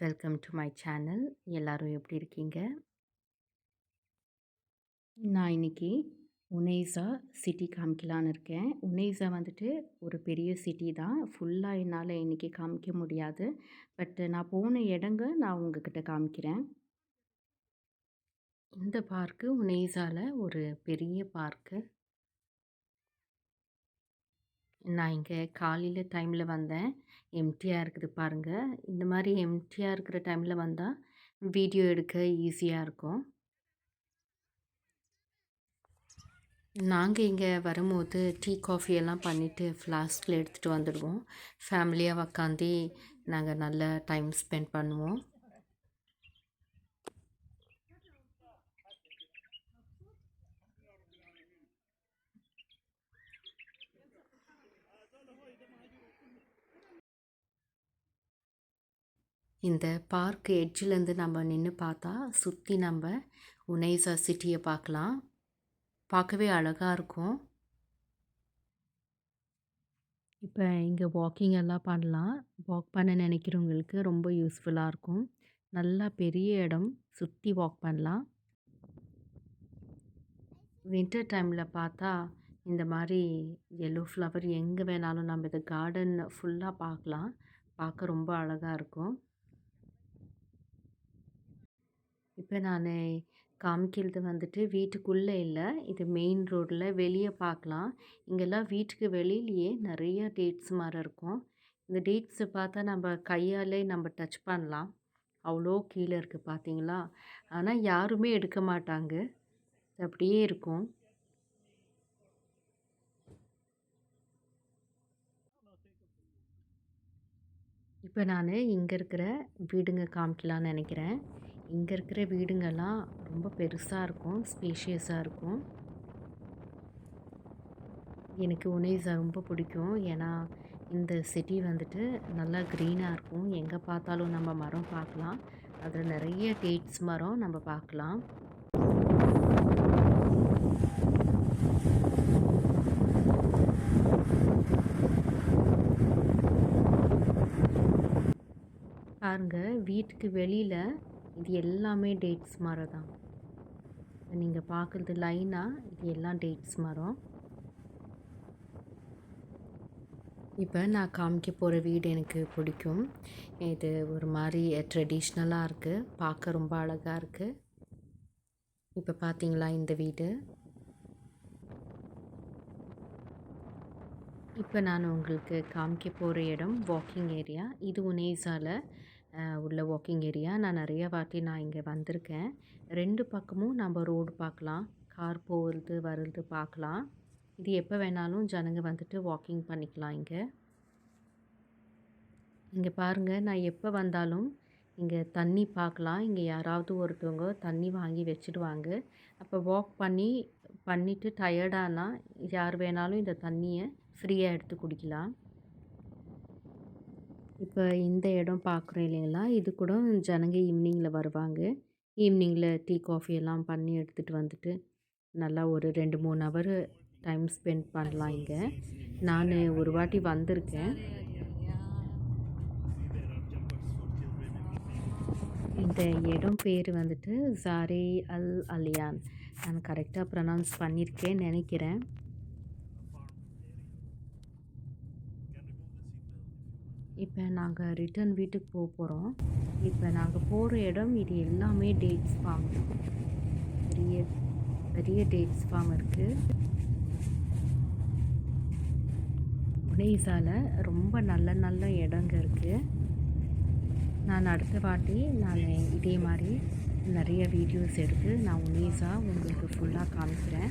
Welcome to my channel எல்லோரும் எப்படி இருக்கீங்க? நான் இன்றைக்கி உனேசா சிட்டி காமிக்கலான்னு இருக்கேன். உனேசா வந்துட்டு ஒரு பெரிய சிட்டி தான். ஃபுல்லாக என்னால் இன்றைக்கி காமிக்க முடியாது. பட் நான் போன இடங்க நான் உங்ககிட்ட காமிக்கிறேன். இந்த பார்க்கு உனேசாவில் ஒரு பெரிய பார்க்கு நான் இங்கே காலையில் டைமில் வந்தேன். எம்டியாக இருக்குது பாருங்கள் இந்த மாதிரி எம்டியாக இருக்கிற டைமில் வந்தால் வீடியோ எடுக்க ஈஸியாக இருக்கும். நாங்கள் இங்கே வரும்போது டீ காஃபி எல்லாம் பண்ணிவிட்டு ஃப்ளாஸ்கில் எடுத்துகிட்டு வந்துடுவோம். ஃபேமிலியாக உக்காந்து நாங்கள் நல்ல டைம் ஸ்பெண்ட் பண்ணுவோம். இந்த பார்க் எட்ஜிலேருந்து நம்ம நின்று பார்த்தா சுற்றி நம்ம உனைசா சிட்டியை பார்க்கலாம். பார்க்கவே அழகாக இருக்கும். இப்போ இங்கே வாக்கிங் எல்லாம் பண்ணலாம். வாக் பண்ண நினைக்கிறவங்களுக்கு ரொம்ப யூஸ்ஃபுல்லாக இருக்கும். நல்லா பெரிய இடம் சுற்றி வாக் பண்ணலாம். வின்டர் டைமில் பார்த்தா இந்த மாதிரி எல்லோ ஃப்ளவர் எங்கே வேணாலும் நம்ம இதை கார்டன் ஃபுல்லாக பார்க்கலாம். பார்க்க ரொம்ப அழகாக இருக்கும். இப்போ நான் காமிக்கிறது வந்துட்டு வீட்டுக்குள்ளே இல்லை. இது மெயின் ரோட்டில் வெளியே பார்க்கலாம் இங்கெல்லாம் வீட்டுக்கு வெளியிலேயே நிறைய டேட்ஸ் மரம் இருக்கும். இந்த டேட்ஸை பார்த்தா நம்ம கையாலே நம்ம டச் பண்ணலாம். அவ்வளோ கீழே இருக்குது பார்த்தீங்களா? ஆனால் யாருமே எடுக்க மாட்டாங்க. அப்படியே இருக்கும். இப்போ நான் இங்கே இருக்கிற வீடுங்க காமிக்கலான்னு நினைக்கிறேன். இங்கே இருக்கிற வீடுங்கள்லாம் ரொம்ப பெருசாக இருக்கும் ஸ்பேஷியஸாக இருக்கும். எனக்கு உனேசா ரொம்ப பிடிக்கும். ஏன்னா இந்த சிட்டி வந்துட்டு நல்லா க்ரீனாக இருக்கும். எங்கே பார்த்தாலும் நம்ம மரம் பார்க்கலாம். அதில் நிறைய டேட்ஸ் மரம் நம்ம பார்க்கலாம். பாருங்கள் வீட்டுக்கு வெளியில் இது எல்லாமே டேட்ஸ் மரம் தான் நீங்கள் பார்க்குறது லைனாக இது எல்லாம் டேட்ஸ் மரம் இப்போ நான் காமிக்க போகிற வீடு எனக்கு பிடிக்கும். இது ஒரு மாதிரி ட்ரெடிஷ்னலாக இருக்குது பார்க்க ரொம்ப அழகாக இருக்குது இப்போ பார்த்தீங்களா இந்த வீடு? இப்போ நான் உங்களுக்கு காமிக்க போகிற இடம் வாக்கிங் ஏரியா இது உனேசாவில் உள்ள வாக்கிங் ஏரியா நான் நிறைய வாட்டி நான் இங்கே வந்திருக்கேன். ரெண்டு பக்கமும் நம்ம ரோடு பார்க்கலாம். கார் போகிறது வர்றது பார்க்கலாம். இது எப்போ வேணாலும் ஜனங்க வந்துட்டு வாக்கிங் பண்ணிக்கலாம் இங்கே. இங்கே பாருங்கள் நான் எப்போ வந்தாலும் இங்கே தண்ணி பார்க்கலாம். இங்கே யாராவது ஒருத்தவங்க தண்ணி வாங்கி வச்சுடுவாங்க. அப்போ வாக் பண்ணி பண்ணிவிட்டு டயர்டானால் யார் வேணாலும் இந்த தண்ணியை ஃப்ரீயாக எடுத்து குடிக்கலாம். இப்போ இந்த இடம் பார்க்குறோம் இல்லைங்களா? இது கூட ஜனங்க ஈவினிங்கில் வருவாங்க. ஈவினிங்கில் டீ காஃபி எல்லாம் பண்ணி எடுத்துகிட்டு வந்துட்டு நல்லா ஒரு ரெண்டு மூணு ஹவர் டைம் ஸ்பெண்ட் பண்ணலாம் இங்கே. நான் ஒரு வாட்டி வந்திருக்கேன். இந்த இடம் பேர் வந்துட்டு ஜாரே அல் அலியான் நான் கரெக்டாக ப்ரனவுன்ஸ் பண்ணியிருக்கேன் நினைக்கிறேன். இப்போ நாங்கள் ரிட்டர்ன் வீட்டுக்கு போக போகிறோம் இப்போ நாங்கள் போகிற இடம் இது எல்லாமே டேட்ஸ் ஃபார்ம் பெரிய பெரிய டேட்ஸ் ஃபார்ம் இருக்குது உனேசாவில் ரொம்ப நல்ல நல்ல இடங்க இருக்குது நான் அடுத்த வாட்டி நான் இதே மாதிரி நிறைய வீடியோஸ் எடுத்து நான் உனேசா உங்களுக்கு ஃபுல்லாக காமிக்கிறேன்.